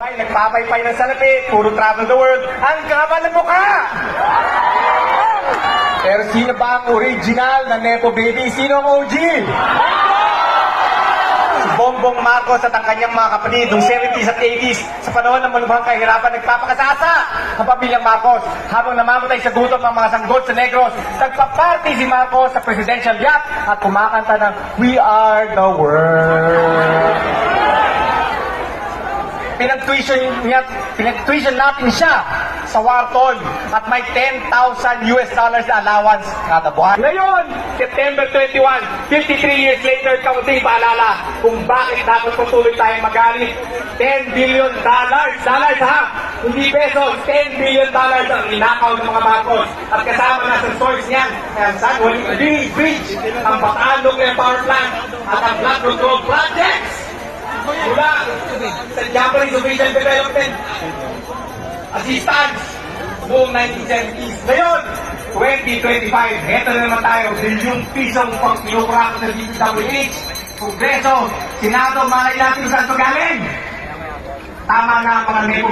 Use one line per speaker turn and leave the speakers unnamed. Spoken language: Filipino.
Ay, nagpapaypay ng salapi, puro travel the world, ang kapal ng mukha! Pero sino ba ang original na Nepo Baby? Sino ang OG? Bongbong Marcos at ang kanyang mga kapatid noong 70s at 80s sa panahon ng malubhang kahirapan nagpapakasasa ang pamilyang Marcos habang namamatay sa gutom ang mga sanggol sa Negros. Nagpa-party si Marcos sa presidential yacht at kumakanta ng We Are the World. Pinag-tuition, niya, pinag-tuition natin siya sa Wharton at may 10,000 US dollars na allowance kada buwan. Ngayon, September 21, 53 years later, kamuting paalala kung bakit dapat patuloy tayong magalit. 10 billion dollars, dollars ha, hindi pesos, 10 billion dollars ang ninakaw ng mga Marcos. At kasama na sa source niyan, ang San Juan Bridge, ang Nuclear Power Plant, at ang Black Road Projects sa Japanese Official Development Assistance noong 1970s. Ngayon, 2025, eto na naman tayo, bilyong pisong pang kinukuha ng DPWH, Kongreso, Senado, malay natin saan ito galing. Tama na ang mga nepo